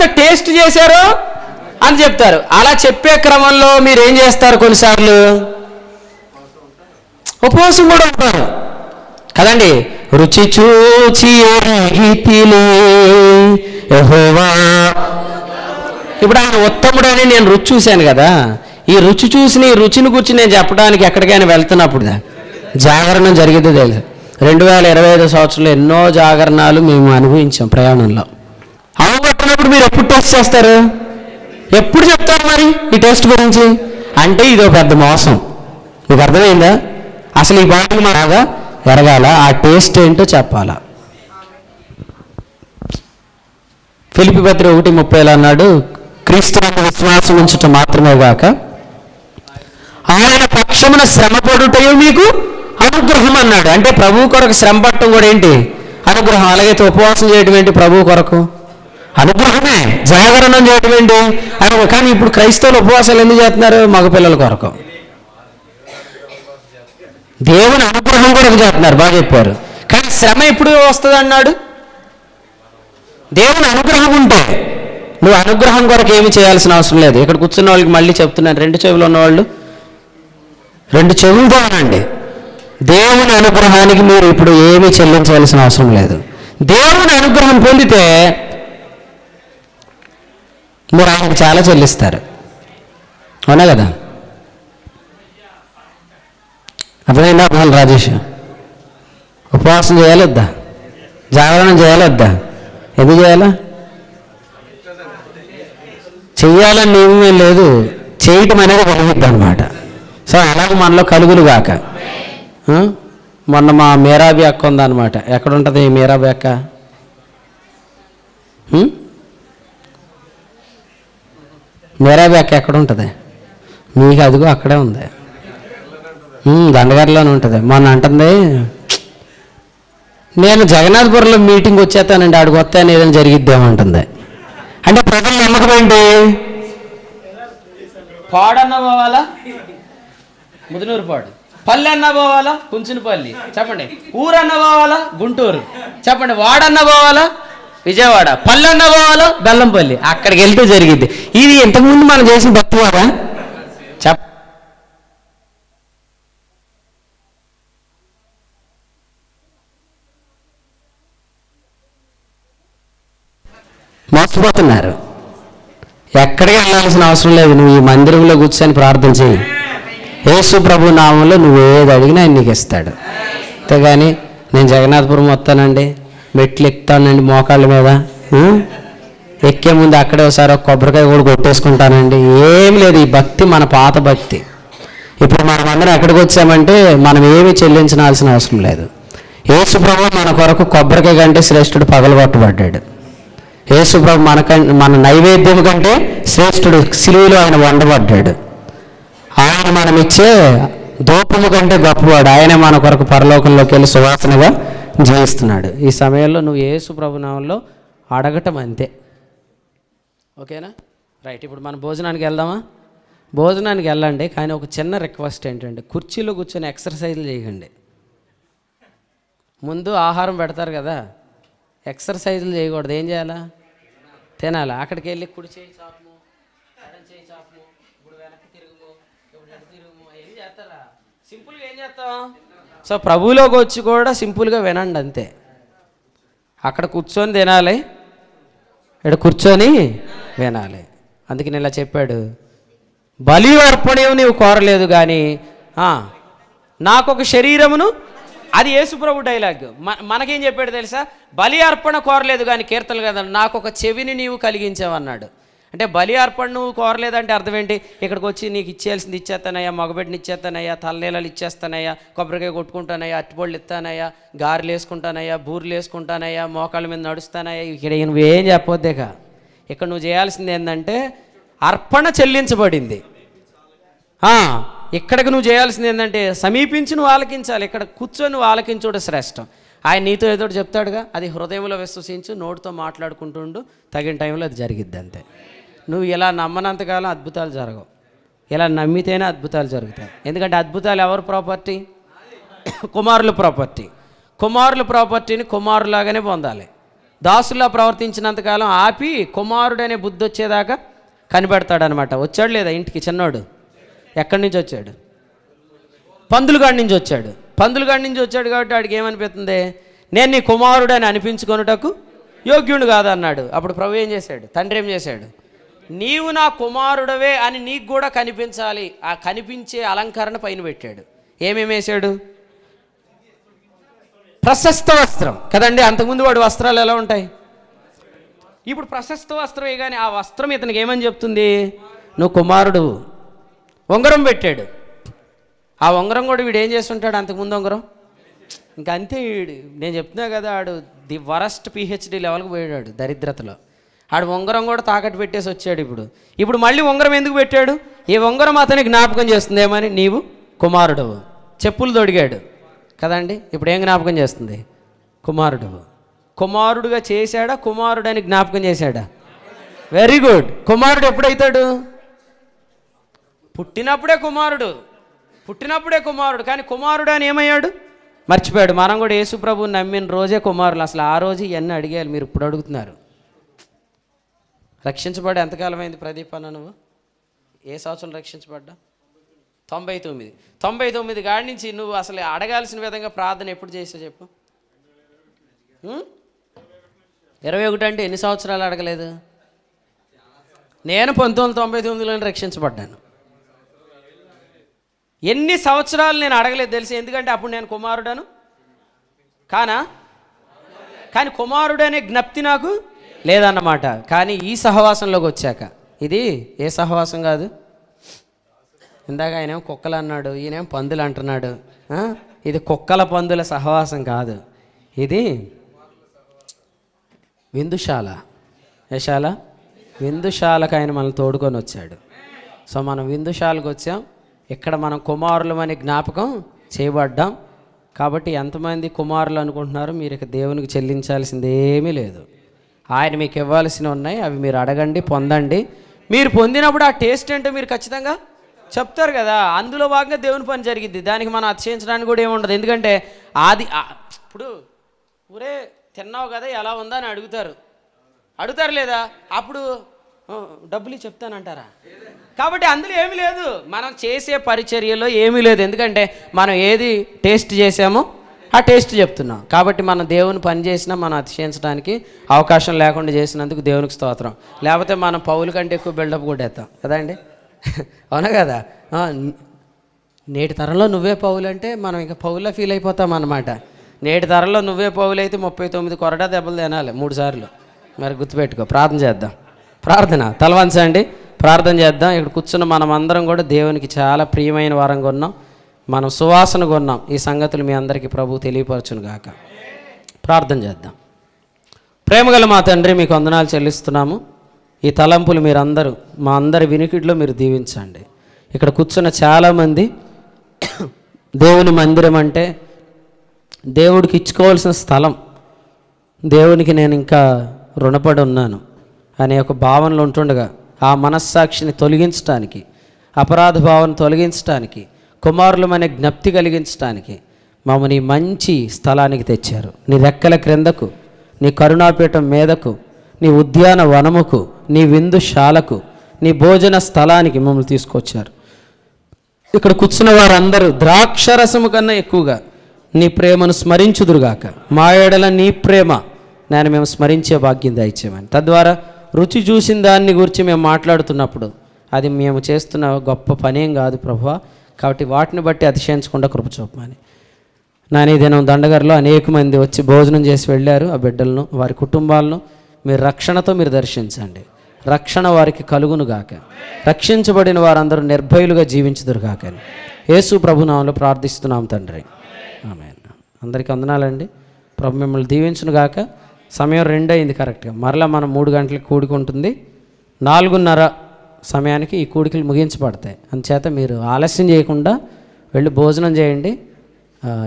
ఎంత టేస్ట్ చేశారో అని చెప్తారు. అలా చెప్పే క్రమంలో మీరు ఏం చేస్తారు కొన్నిసార్లు? ఉపవాసం కూడా ఉంటారు. కదండి? రుచి చూచి ఇప్పుడు ఆయన ఉత్తముడని నేను రుచి చూశాను కదా. ఈ రుచి చూసిన ఈ రుచిని గురించి నేను చెప్పడానికి ఎక్కడికైనా వెళ్తున్నప్పుడు జాగరణం జరిగింది తెలుసు. రెండు వేల ఇరవై ఐదు సంవత్సరంలో ఎన్నో జాగరణాలు మేము అనుభవించాం ప్రయాణంలో. అవగొట్టినప్పుడు మీరు ఎప్పుడు టెస్ట్ చేస్తారు? ఎప్పుడు చెప్తారు మరి ఈ టెస్ట్ గురించి? అంటే ఇది ఒక పెద్ద మోసం. మీకు అర్థమైందా? అసలు ఈ బాటలు బాగా ఎరగాల ఆ టేస్ట్ ఏంటో చెప్పాలా. ఫిలిపి పత్ర ఒకటి ముప్పైలో అన్నాడు క్రీస్తునందు విశ్వాసం ఉంచటం మాత్రమే గాక ఆయన పక్షమున శ్రమ పడుటయో మీకు అనుగ్రహం అన్నాడు. అంటే ప్రభు కొరకు శ్రమ పట్టడం కూడా ఏంటి? అనుగ్రహం. అలాగైతే ఉపవాసం చేయడం ఏంటి ప్రభు కొరకు? అనుగ్రహమే. జాగరణం చేయడం ఏంటి? అని కానీ ఇప్పుడు క్రైస్తవులు ఉపవాసాలు ఎందుకు చేస్తున్నారు? మగపిల్లల కొరకు. దేవుని అనుగ్రహం కొరకు చేస్తున్నారు. బాగా చెప్పారు. కానీ శ్రమ ఎప్పుడు వస్తుంది అన్నాడు దేవుని అనుగ్రహం ఉంటే. నువ్వు అనుగ్రహం కొరకు ఏమి చేయాల్సిన అవసరం లేదు. ఇక్కడ కూర్చున్న వాళ్ళకి మళ్ళీ చెప్తున్నాను. రెండు చెవులు ఉన్నవాళ్ళు? రెండు చెవులతో అనండి దేవుని అనుగ్రహానికి మీరు ఇప్పుడు ఏమీ చెల్లించవలసిన అవసరం లేదు. దేవుని అనుగ్రహం పొందితే మీరు ఆయనకు చాలా చెల్లిస్తారు. అవునా కదా? అర్థమైందా అర్థం రాజేష్? ఉపవాసం చేయాలి వద్దా? జాగరణం చేయాలి వద్దా? ఎందుకు చేయాలా? చెయ్యాలని నియమమే లేదు. చేయటం అనేది కలుగుద్ది అనమాట సో అలాగే మనలో కలుగులు కాక మొన్న మా మీరాబి అక్క ఉందన్నమాట. ఎక్కడుంటుంది ఈ మీరాబి అక్క ఉం? ఎక్కడ ఉంటుంది? మీకు అదిగో అక్కడే ఉంది. దండగారిలోనే ఉంటుంది. మొన్న అంటుంది నేను జగన్నాథపురంలో మీటింగ్ వచ్చేస్తానండి ఆడికి వస్తాను ఏదైనా జరిగిద్దామంటుంది అంటే ప్రజల నమ్మకం ఏంటి పాడన్న పోవాలా? ముదునూరు పాడు. పల్లె అన్న పోవాలా? కుంచునపల్లి చెప్పండి. ఊరన్న పోవాలా? గుంటూరు. చెప్పండి. వాడన్న పోవాలా? విజయవాడ పల్లెన్న పోవాలా బెల్లంపల్లి. అక్కడికి వెళ్తే జరిగింది ఇది ఇంతకుముందు మనం చేసిన భక్తివారా చెప్ మోసపోతున్నారు. ఎక్కడికి వెళ్ళాల్సిన అవసరం లేదు. నువ్వు ఈ మందిరంలో కూర్చొని ప్రార్థన చేయి యేసు ప్రభు నామంలో నువ్వు ఏది అడిగినా ఆయన నీకు ఇస్తాడు. అంతేగాని నేను జగన్నాథపురం వస్తానండి. మెట్లు ఎక్కుతానండి మోకాళ్ళ మీద ఎక్కే ముందు అక్కడే ఒకసారి ఒక కొబ్బరికాయ కూడా కొట్టేసుకుంటానండి. ఏం లేదు ఈ భక్తి మన పాత భక్తి. ఇప్పుడు మనం అందరం ఎక్కడికి వచ్చామంటే మనం ఏమి చెల్లించాల్సిన అవసరం లేదు. యేసు మన కొరకు కొబ్బరికాయ కంటే శ్రేష్ఠుడు పగలగొట్టబడ్డాడు యేసుప్రభు మన మన నైవేద్యం కంటే శ్రేష్ఠుడు సిలువులో ఆయన వండబడ్డాడు. ఆయన మనం ఇచ్చే దూపము కంటే గొప్పవాడు. ఆయన మన కొరకు పరలోకంలోకి వెళ్ళి సువాసనగా జయిస్తున్నాడు. ఈ సమయంలో నువ్వు యేసు ప్రభునామంలో అడగటం అంతే. ఓకేనా? రైట్ ఇప్పుడు మనం భోజనానికి వెళ్దామా? భోజనానికి వెళ్ళండి కానీ ఒక చిన్న రిక్వెస్ట్ ఏంటంటే కుర్చీలో కూర్చొని ఎక్సర్సైజ్లు చేయకండి ముందు ఆహారం పెడతారు కదా ఎక్సర్సైజులు చేయకూడదు. ఏం చేయాలా? తినాలి? అక్కడికి వెళ్ళి కుడి చేయి చాపము చేయి చాపము ఇప్పుడు వెనక్కి తిరుగుము ఇప్పుడు తిరుగుము ఏం చేస్తారా? సింపుల్గా ఏం చేస్తాం సో ప్రభువులోకి వచ్చి కూడా సింపుల్గా వినండి అంతే. అక్కడ కూర్చొని తినాలి. ఇక్కడ కూర్చొని వినాలి. అందుకని ఇలా చెప్పాడు. బలి అర్పణం నీవు కోరలేదు కానీ నాకు ఒక శరీరమును అది యేసుప్రభు డైలాగ్ మ- మనకేం చెప్పాడు తెలుసా? బలి అర్పణ కోరలేదు కానీ కీర్తనలు కదా నాకు ఒక చెవిని నీవు కలిగించావన్నాడు. అంటే బలి అర్పణ నువ్వు కోరలేదంటే అర్థం ఏంటి ఇక్కడికి వచ్చి నీకు ఇచ్చేయాల్సింది ఇచ్చేస్తానయ్యా మగబెట్టిని ఇచ్చేస్తానయ్యా తలనీళ్ళలు ఇచ్చేస్తానయ్యా కొబ్బరికాయ కొట్టుకుంటానయ్యా అట్టిపళ్ళు ఇస్తానయ్యా గారెలు వేసుకుంటానయ్యా బూరెలు వేసుకుంటానయ్యా మోకాళ్ళ మీద నడుస్తానయ్యా ఇక్కడ నువ్వేం చెప్పొద్దేక ఇక్కడ నువ్వు చేయాల్సింది ఏంటంటే అర్పణ చెల్లించబడింది. ఇక్కడికి నువ్వు చేయాల్సింది ఏంటంటే సమీపించి నువ్వు ఆలకించాలి. ఇక్కడ కూర్చొని నువ్వు ఆలకించుడు శ్రేష్టం. ఆయన నీతో ఏదో చెప్తాడుగా అది హృదయంలో విశ్వసించు నోటితో మాట్లాడుకుంటుండు తగిన టైంలో అది జరిగిద్ది అంతే. నువ్వు ఇలా నమ్మనంతకాలం అద్భుతాలు జరగవు. ఇలా నమ్మితేనే అద్భుతాలు జరుగుతాయి. ఎందుకంటే అద్భుతాలు ఎవరు ప్రాపర్టీ? కుమారుల ప్రాపర్టీ. కుమారుల ప్రాపర్టీని కుమారులాగానే పొందాలి. దాసుల్లా ప్రవర్తించినంతకాలం ఆపి కుమారుడనే బుద్ధి వచ్చేదాకా కనిపెడతాడనమాట. వచ్చాడు లేదా ఇంటికి చిన్నోడు? ఎక్కడి నుంచి వచ్చాడు? పందులుగాడి నుంచి వచ్చాడు. పందులుగాడి నుంచి వచ్చాడు కాబట్టి వాడికి ఏమనిపిస్తుంది? నేను నీ కుమారుడని అనిపించుకొనుటకు యోగ్యుడు కాదన్నాడు. అప్పుడు ప్రభు ఏం చేశాడు? తండ్రి ఏం చేశాడు? నీవు నా కుమారుడవే అని నీకు కూడా కనిపించాలి. ఆ కనిపించే అలంకరణ పైన పెట్టాడు. ఏమేమి వేశాడు ప్రశస్త వస్త్రం. కదండి అంతకుముందు వాడు వస్త్రాలు ఎలా ఉంటాయి? ఇప్పుడు ప్రశస్త వస్త్రమే కానీ ఆ వస్త్రం ఇతనికి ఏమని చెప్తుంది? నువ్వు కుమారుడు ఉంగరం పెట్టాడు. ఆ ఉంగరం కూడా వీడు ఏం చేస్తుంటాడు అంతకుముందు ఉంగరం? ఇంకా అంతే వీడు. నేను చెప్తున్నా కదా ఆడు ది వరస్ట్ పిహెచ్డి లెవెల్కి పోయాడు దరిద్రతలో. ఆడు ఉంగరం కూడా తాకట్టు పెట్టేసి వచ్చాడు ఇప్పుడు. ఇప్పుడు మళ్ళీ ఉంగరం ఎందుకు పెట్టాడు? ఈ ఉంగరం అతనికి జ్ఞాపకం చేస్తుంది ఏమని? నీవు కుమారుడు చెప్పులు తొడిగాడు. కదండి? ఇప్పుడు ఏం జ్ఞాపకం చేస్తుంది? కుమారుడు కుమారుడుగా చేశాడా? కుమారుడని జ్ఞాపకం చేశాడా? వెరీ గుడ్ కుమారుడు ఎప్పుడైతాడు? పుట్టినప్పుడే కుమారుడు. పుట్టినప్పుడే కుమారుడు. కానీ కుమారుడు అని ఏమయ్యాడు? మర్చిపోయాడు. మనం కూడా యేసు ప్రభువు నమ్మిన రోజే కుమారులు. అసలు ఆ రోజు ఇవన్నీ అడిగారు మీరు ఇప్పుడు అడుగుతున్నారు. రక్షించబడి ఎంతకాలమైంది ప్రదీప్ అన్న నువ్వు? ఏ సంవత్సరం రక్షించబడ్డా? తొంభై తొమ్మిది. తొంభై తొమ్మిది కాడి నుంచి నువ్వు అసలు అడగాల్సిన విధంగా ప్రార్థన ఎప్పుడు చేసావు చెప్పు? ఇరవై ఒకటి అంటే ఎన్ని సంవత్సరాలు అడగలేదు? నేను పంతొమ్మిది వందల తొంభై తొమ్మిదిలోనే రక్షించబడ్డాను. ఎన్ని సంవత్సరాలు నేను అడగలేదు తెలిసి? ఎందుకంటే అప్పుడు నేను కుమారుడను. కానా? కానీ కుమారుడు అనే జ్ఞప్తి నాకు లేదన్నమాట. కానీ ఈ సహవాసంలోకి వచ్చాక. ఇది ఏ సహవాసం కాదు? ఇందాక ఆయనేమో కుక్కలు అన్నాడు ఈయనేమో పందులు అంటున్నాడు. ఇది కుక్కల పందుల సహవాసం కాదు. ఇది విందుశాల. యశాల విందుశాలకు ఆయన మనల్ని తోడుకొని వచ్చాడు. సో మనం విందుశాలకు వచ్చాం. ఇక్కడ మనం కుమారులమని జ్ఞాపకం చేయబడ్డాం. కాబట్టి ఎంతమంది కుమారులు అనుకుంటున్నారో మీరు ఇక దేవునికి చెల్లించాల్సింది ఏమీ లేదు. ఆయన మీకు ఇవ్వాల్సినవి ఉన్నాయి అవి మీరు అడగండి పొందండి. మీరు పొందినప్పుడు ఆ టేస్ట్ ఏంటో మీరు ఖచ్చితంగా చెప్తారు కదా. అందులో భాగంగా దేవుని పని జరిగింది దానికి మనం అతిశయించడానికి కూడా ఏముండదు ఎందుకంటే ఆది ఇప్పుడు ఊరే తిన్నావు కదా ఎలా ఉందా అని అడుగుతారు. అడుగుతారు లేదా? అప్పుడు డబ్బులు చెప్తానంటారా? కాబట్టి అందులో ఏమీ లేదు. మనం చేసే పరిచర్యలో ఏమీ లేదు. ఎందుకంటే మనం ఏది టేస్ట్ చేసామో ఆ టేస్ట్ చెప్తున్నాం. కాబట్టి మనం దేవుని పని చేసినా మనం అతిశయించడానికి అవకాశం లేకుండా చేసినందుకు దేవునికి స్తోత్రం. లేకపోతే మనం పౌలు కంటే ఎక్కువ బిల్డప్ కొట్టేస్తాం అండి? అవునా కదా? నేటి తరంలో నువ్వే పౌలు అంటే మనం ఇక పౌల్లో ఫీల్ అయిపోతాం అనమాట నేటి తరంలో నువ్వే పౌలు అయితే ముప్పై తొమ్మిది కొరడా దెబ్బలు తినాలి మూడు సార్లు. మరి గుర్తుపెట్టుకో ప్రార్థన చేద్దాం. ప్రార్థన తలవంచండి. ప్రార్థన చేద్దాం. ఇక్కడ కూర్చున్న మనం అందరం కూడా దేవునికి చాలా ప్రియమైన వారంగా ఉన్నాం. మనం సువాసన కొన్నాం. ఈ సంగతులు మీ అందరికీ ప్రభు తెలియపరచును గాక. ప్రార్థన చేద్దాం. ప్రేమగల మా తండ్రి మీకు వందనాలు చెల్లిస్తున్నాము. ఈ తలంపులు మీరందరూ మా అందరి వినికిడిలో మీరు దీవించండి. ఇక్కడ కూర్చున్న చాలామంది దేవుని మందిరం అంటే దేవుడికి ఇచ్చుకోవాల్సిన స్థలం. దేవునికి నేను ఇంకా రుణపడి ఉన్నాను. అనే ఒక భావనలో ఉంటుండగా ఆ మనస్సాక్షిని తొలగించడానికి అపరాధ భావన తొలగించడానికి కుమారులు మన జ్ఞప్తి కలిగించడానికి మమ్మల్ని మంచి స్థలానికి తెచ్చారు. నీ రెక్కల క్రిందకు నీ కరుణాపీఠం మీదకు నీ ఉద్యాన వనముకు నీ విందుశాలకు నీ భోజన స్థలానికి మమ్మల్ని తీసుకొచ్చారు. ఇక్కడ కూర్చున్న వారందరూ ద్రాక్షరసము కన్నా ఎక్కువగా నీ ప్రేమను స్మరించుదురుగాక. మా ఏడల నీ ప్రేమ నేను మేము స్మరించే భాగ్యం దయచేయమని. తద్వారా రుచి చూసిన దాన్ని గురించి మేము మాట్లాడుతున్నప్పుడు అది మేము చేస్తున్న గొప్ప పనేం కాదు ప్రభు. కాబట్టి వాటిని బట్టి అతిశయించకుండా కృప చూపమని నాని దినం దండగారిలో అనేక మంది వచ్చి భోజనం చేసి వెళ్ళారు. ఆ బిడ్డలను వారి కుటుంబాలను మీరు రక్షణతో మీరు దర్శించండి. రక్షణ వారికి కలుగును గాక. రక్షించబడిన వారందరూ నిర్భయులుగా జీవించుదురు గాకని యేసు ప్రభునామంలో ప్రార్థిస్తున్నాం తండ్రి. ఆమె అందరికీ వందనాలండి. ప్రభు మిమ్మల్ని దీవించును గాక. సమయం రెండు అయింది కరెక్ట్గా. మరలా మనం మూడు గంటలకు కూడుకుంటుంది. నాలుగున్నర సమయానికి ఈ కూడికలు ముగించబడతాయి. అందుచేత మీరు ఆలస్యం చేయకుండా వెళ్ళి భోజనం చేయండి.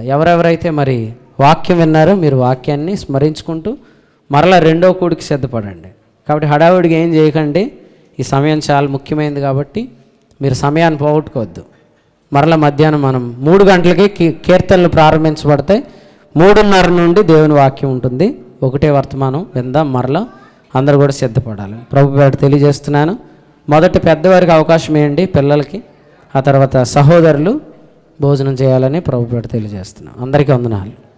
ఎవరెవరైతే మరి వాక్యం విన్నారో మీరు వాక్యాన్ని స్మరించుకుంటూ మరలా రెండో కూడికి సిద్ధపడండి. కాబట్టి హడావుడికి ఏం చేయకండి. ఈ సమయం చాలా ముఖ్యమైనది కాబట్టి మీరు సమయాన్ని పోగొట్టుకోవద్దు. మరలా మధ్యాహ్నం మనం మూడు గంటలకి కీర్తనలు ప్రారంభించబడతాయి. మూడున్నర నుండి దేవుని వాక్యం ఉంటుంది. ఒకటే వర్తమానం విందాం. మరలా అందరూ కూడా సిద్ధపడాలి. ప్రభు పేరు తెలియజేస్తున్నాను. మొదట పెద్దవారికి అవకాశం ఏంటి? పిల్లలకి ఆ తర్వాత సహోదరులు భోజనం చేయాలని ప్రభు పేట తెలియజేస్తున్నాను అందరికీ వందనాలు.